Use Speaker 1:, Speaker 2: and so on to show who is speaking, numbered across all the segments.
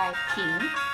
Speaker 1: ไป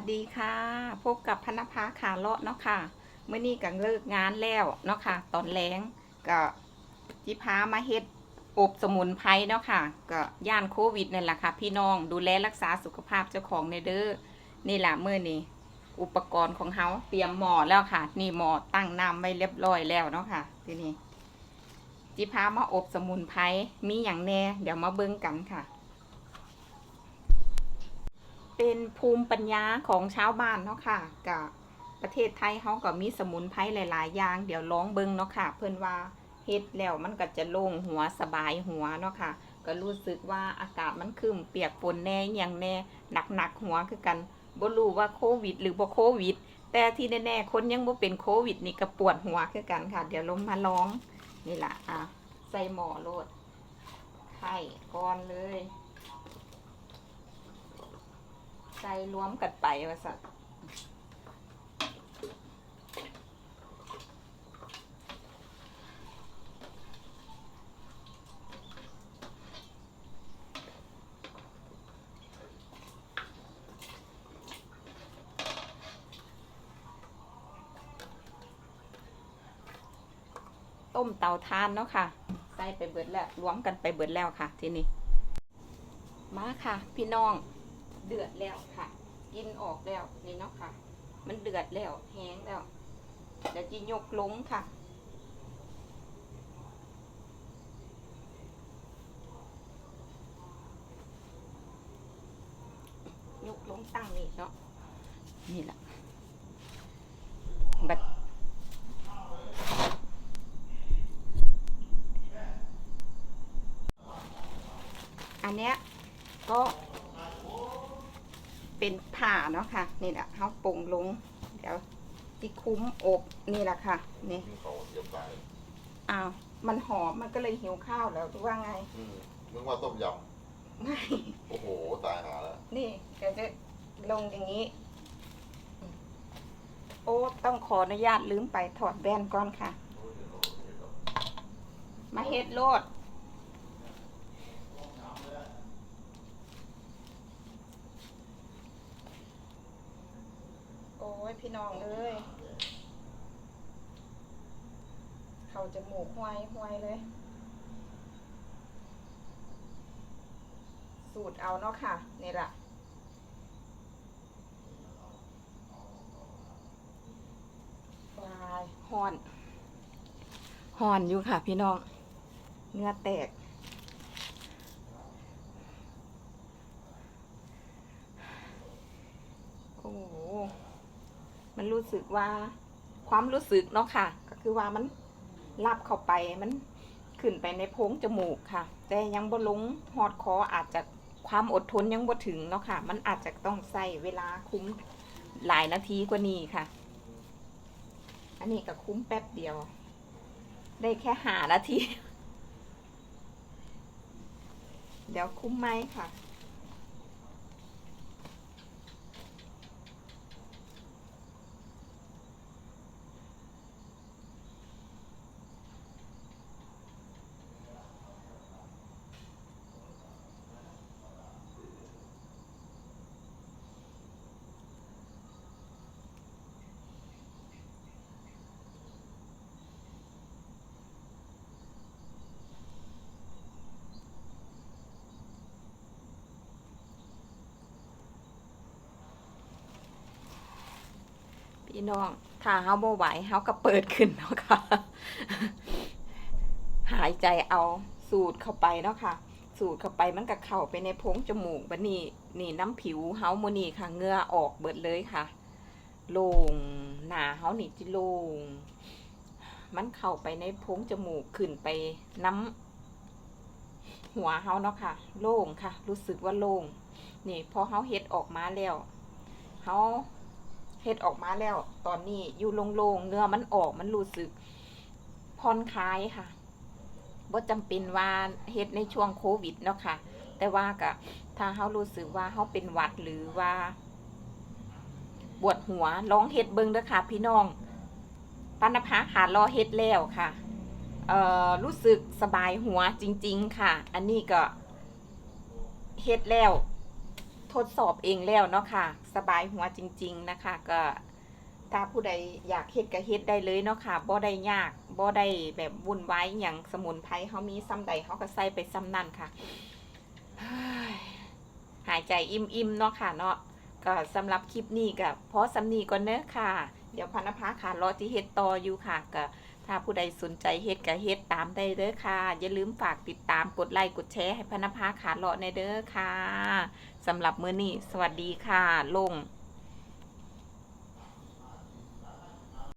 Speaker 1: วัสดีค่ะ พบกับพนภาขาเลาะเนาะค่ะเมื่อนี้ก็เลิกงานแล้วเนาะค่ะ ตอนแรงก็จิพามาเฮ็ดอบสมุนไพรเนาะค่ะ ก็ย่านโควิดนั่แหละค่ะ พี่น้องดูแลรักษาสุขภาพเจ้าของในเด้อนี่แหละเมื่อนี้อุปกรณ์ของเฮาเตรียมหม้อแล้วค่ะ นี่หม้อตั้งน้ำไว้เรียบร้อยแล้วเนาะค่ะ ทีนี้จิพามาอบสมุนไพรมีอย่างแน่เดี๋ยวมาเบิ่งกันค่ะ เป็นภูมิปัญญาของชาวบ้านเนาะค่ะกับประเทศไทยเขาก็มีสมุนไพรหลาย ๆ อย่าง เดี๋ยวลองเบิ่งเนาะค่ะ เพิ่อนว่าเฮ็ดแล้วมันก็จะโล่งหัวสบายหัวเนาะค่ะ ก็รู้สึกว่าอากาศมันครึมเปียกฝนแน่อย่างแน่หนักๆหัวคือกันบ่รู้ว่าโควิด หรือบ่โควิด แต่ที่แน่ๆคนยังบ่เป็นโควิดนี่ก็ปวดหัวคือกันค่ะ เดี๋ยวลงมาลองนี่ละอะใส่หม้อโลดไข่ก่อนเลย ใส่รวมกันไปว่าสัตว์ต้มเตาทานเนาะค่ะ ใส่ไปเบิดแล้วรวมกันไปเบิดแล้วค่ะ ทีนี้ มาค่ะ พี่น้อง เดือดแล้วค่ะ กินออกแล้วนี่เนาะค่ะ มันเดือดแล้วแห้งแล้วเดี๋ยวจะยกลงค่ะยกลงตั้งนี่เนาะนี่แหละบัดอันเนี้ยก็ เป็นผ่าเนาะค่ะ นี่แหละเขาปรุงลง เดี๋ยวที่คุ้มอบนี่แหละค่ะ นี่
Speaker 2: มีของเตรียมไป
Speaker 1: อ้าวมันหอมมันก็เลยหิวข้าวแล้วหรือว่าไง
Speaker 2: อืมนึกว่าต้มย
Speaker 1: ไม่ำ
Speaker 2: โอ้โห ตายหาแล้ว
Speaker 1: นี่เดี๋ยวจะลงอย่างนี้ โอ้ต้องขออนุญาตลืมไปถอดแว่นก่อนค่ะ มาเฮ็ดโลด โอ้ย พี่น้องเอ้ย เขาจมูกห้วยห้วยเลย สูตรเอาเนาะค่ะนี่ละวายห่อนห่อนอยู่ค่ะ พี่น้อง เนื้อแตกโอ้โหมันรู้สึกว่าความรู้สึกเนาะค่ะ ก็คือว่ามัน รับเข้าไปมันขึ้นไปในโพงจมูกค่ะ แต่ยังบ่ลงหอดคออาจจะความอดทนยังบ่ถึงเนาะค่ะ มันอาจจะต้องใส่เวลาคุ้มหลายนาทีกว่านี้ค่ะ อันนี้ก็คุ้มแป๊บเดียว ได้แค่หานาที เดี๋ยวคุ้มไหมค่ะ พี่น้องถ้าเฮาบ่ไหวเฮาก็เปิดขึ้นเนาะค่ะ หายใจเอาสูดเข้าไปเนาะค่ะ สูดเข้าไปมันก็เข้าไปในโพรงจมูกบัดนี้นี่น้ำผิวเฮาโมนี้ค่ะเหงื่อออกเบิดเลยค่ะ โล่งหน้าเฮานี่จิโล่งมันเข้าไปในโพรงจมูกขึ้นไปน้ำหัวเฮาเนาะค่ะ โล่งค่ะ รู้สึกว่าโล่งนี่พอเฮาเฮ็ดออกมาแล้วเฮา เฮ็ดออกมาแล้ว ตอนนี้อยู่โล่งๆเนื้อมันออกมันรู้สึกผ่อนคลายค่ะบ่จำเป็นว่าเฮ็ดในช่วงโควิดเนาะค่ะ แต่ว่าก็ถ้าเฮารู้สึกว่าเฮาเป็นหวัดหรือว่าปวดหัวลองเฮ็ดเบิ่งเด้อค่ะพี่น้องปานภาค่ะรอเฮ็ดแล้วค่ะเอ่อรู้สึกสบายหัวจริง ๆ ค่ะ อันนี้ก็เฮ็ดแล้ว ทดสอบเองแล้วเนาะค่ะ สบายหัวจริง ๆนะคะ ก็ถ้าผู้ใดอยากเฮ็ดก็เฮ็ดได้เลยเนาะค่ะบ่ได้ยากบ่ได้แบบวุ่นวายอย่างสมุนไพรเฮามีซ้ำใดเฮาก็ใส่ไปซ้ำนั่นค่ะ หายใจอิ่มๆเนาะค่ะเนาะก็สำหรับคลิปนี้ก็พอสำนีก่อนเนอะค่ะ เดี๋ยวพันภาค่ะรอที่เฮ็ดต่ออยู่ค่ะก็ถ้าผู้ใดสนใจเฮ็ดก็เฮ็ดตามได้เด้อค่ะ อย่าลืมฝากติดตามกดไลค์กดแชร์ให้พันภาค่ะรอในเด้อค่ะ สำหรับมื้อนี้ สวัสดีค่ะลง